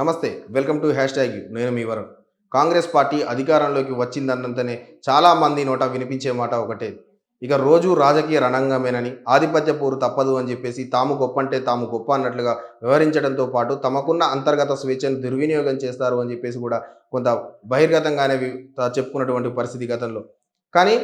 నమస్తే welcome to hash tag నేను మీ Varun. Congress party అధికారంలోకి వచ్చిందన్నంతనే చాలామంది నోట వినిపించే మాట ఒకటే. ఇక రోజు రాజకీయ రణంగమేనని ఆధిపత్య పోరు తప్పదు అని చెప్పేసి తాము గొప్ప అంటే తాము గొప్ప అన్నట్లుగా వ్యవహరించడంతో పాటు తమకున్న అంతర్గత స్వేచ్ఛను దుర్వినియోగం చేస్తారు అని చెప్పేసి కూడా కొంత బహిర్గతంగానే చెప్పుకున్నటువంటి పరిస్థితి గతంలో. కానీ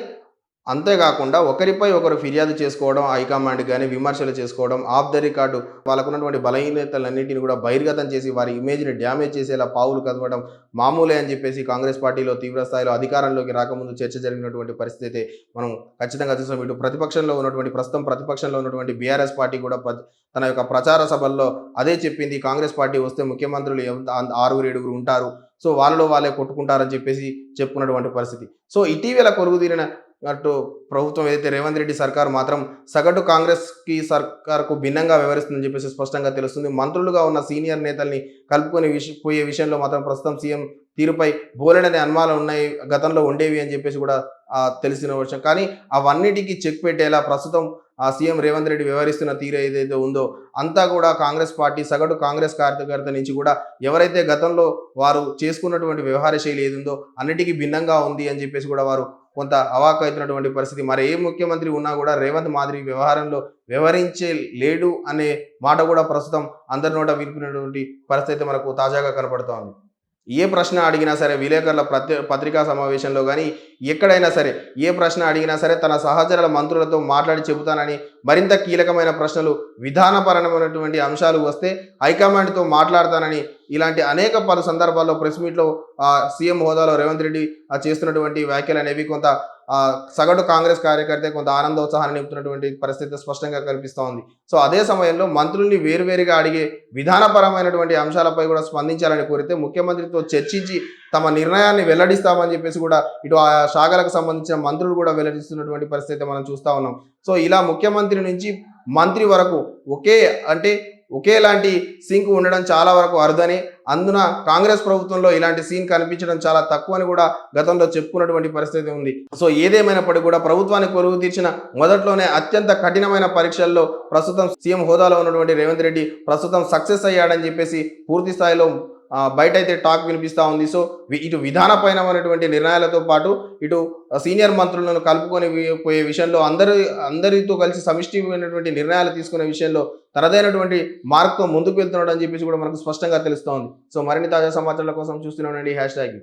అంతేకాకుండా ఒకరిపై ఒకరు ఫిర్యాదు చేసుకోవడం హైకమాండ్ కానీ విమర్శలు చేసుకోవడం ఆఫ్ ద రికార్డు వాళ్ళకున్నటువంటి బలహీనతలన్నింటిని కూడా బహిర్గతం చేసి వారి ఇమేజ్ని డ్యామేజ్ చేసేలా పావులు కదవడం మామూలే అని చెప్పేసి కాంగ్రెస్ పార్టీలో తీవ్ర స్థాయిలో అధికారంలోకి రాకముందు చర్చ జరిగినటువంటి పరిస్థితి అయితే మనం ఖచ్చితంగా చూసాం. ఇటు ప్రతిపక్షంలో ఉన్నటువంటి ప్రస్తుతం ప్రతిపక్షంలో ఉన్నటువంటి బీఆర్ఎస్ పార్టీ కూడా తన యొక్క ప్రచార సభల్లో అదే చెప్పింది. కాంగ్రెస్ పార్టీ వస్తే ముఖ్యమంత్రులు ఎంత- ఆరుగురు ఏడుగురు ఉంటారు. సో వాళ్ళలో వాళ్ళే కొట్టుకుంటారని చెప్పేసి చెప్పుకున్నటువంటి పరిస్థితి. సో ఇటీవల కొరుగుదీరిన అటు ప్రభుత్వం ఏదైతే రేవంత్ రెడ్డి సర్కార్ మాత్రం సగటు కాంగ్రెస్కి సర్కార్కు భిన్నంగా వ్యవహరిస్తుందని చెప్పేసి స్పష్టంగా తెలుస్తుంది. మంత్రులుగా ఉన్న సీనియర్ నేతల్ని కలుపుకొని విష పోయే విషయంలో మాత్రం ప్రస్తుతం సీఎం తీరుపై బోలెడని అనుమానాలు ఉన్నాయి. గతంలో ఉండేవి అని చెప్పేసి కూడా తెలిసిన విషయం. కానీ అవన్నిటికీ చెక్ పెట్టేలా ప్రస్తుతం ఆ సీఎం రేవంత్ రెడ్డి వ్యవహరిస్తున్న తీరు ఏదైతే ఉందో అంతా కూడా కాంగ్రెస్ పార్టీ సగటు కాంగ్రెస్ కార్యకర్త నుంచి కూడా ఎవరైతే గతంలో వారు చేసుకున్నటువంటి వ్యవహార శైలి ఏది ఉందో అన్నిటికీ భిన్నంగా ఉంది అని చెప్పేసి కూడా వారు కొంత అవాక్ అవుతున్నటువంటి పరిస్థితి. మరి ఏ ముఖ్యమంత్రి ఉన్నా కూడా రేవంత్ మాదిరి వ్యవహారంలో వ్యవహరించే లేడు అనే మాట కూడా ప్రస్తుతం అందరి నోట వినిపినటువంటి పరిస్థితి అయితే మనకు తాజాగా కనపడుతోంది. ఏ ప్రశ్న అడిగినా సరే విలేకరుల ప్రతి పత్రికా సమావేశంలో కానీ ఎక్కడైనా సరే ఏ ప్రశ్న అడిగినా సరే తన సహచరుల మంత్రులతో మాట్లాడి చెబుతానని మరింత కీలకమైన ప్రశ్నలు విధానపరమైనటువంటి అంశాలు వస్తే హైకమాండ్తో మాట్లాడతానని ఇలాంటి అనేక పలు సందర్భాల్లో ప్రెస్ మీట్లో సీఎం హోదాలో రేవంత్ రెడ్డి చేస్తున్నటువంటి వ్యాఖ్యలు అనేవి కొంత సగటు కాంగ్రెస్ కార్యకర్త కొంత ఆనందోత్సాహాన్ని నింపుతున్నటువంటి పరిస్థితి స్పష్టంగా కనిపిస్తోంది సో అదే సమయంలో మంత్రుల్ని వేరువేరుగా అడిగే విధానపరమైనటువంటి అంశాలపై కూడా స్పందించాలని కోరితే ముఖ్యమంత్రితో చర్చించి తమ నిర్ణయాన్ని వెల్లడిస్తామని చెప్పేసి కూడా ఇటు ఆ శాఖలకు సంబంధించిన మంత్రులు కూడా వెల్లడిస్తున్నటువంటి పరిస్థితి మనం చూస్తూ ఉన్నాం. సో ఇలా ముఖ్యమంత్రి నుంచి మంత్రి వరకు ఒకే అంటే ఒకేలాంటి సింక్ ఉండడం చాలా వరకు అరుదని. అందున కాంగ్రెస్ ప్రభుత్వంలో ఇలాంటి సీన్ కనిపించడం చాలా తక్కువ అని కూడా గతంలో చెప్పుకున్నటువంటి పరిస్థితి ఉంది. సో ఏదేమైనప్పటికీ కూడా ప్రభుత్వాన్ని కొలువు తీర్చిన మొదట్లోనే అత్యంత కఠినమైన పరీక్షల్లో ప్రస్తుతం సీఎం హోదాలో ఉన్నటువంటి రేవంత్ రెడ్డి ప్రస్తుతం సక్సెస్ అయ్యాడని చెప్పేసి పూర్తి స్థాయిలో బయట అయితే టాక్ వినిపిస్తూ ఉంది. సో వి- ఇటు విధానపైనటువంటి నిర్ణయాలతో పాటు ఇటు సీనియర్ మంత్రులను కలుపుకొని పోయే విషయంలో అందరి అందరితో కలిసి సమిష్టిమైనటువంటి నిర్ణయాలు తీసుకునే విషయంలో తనదైనటువంటి మార్క్తో ముందుకు వెళ్తున్నాడు అని చెప్పేసి కూడా మనకు స్పష్టంగా తెలుస్తోంది సో మరిన్ని తాజా సమాచారాల కోసం చూస్తూనే ఉండండి. Hash tag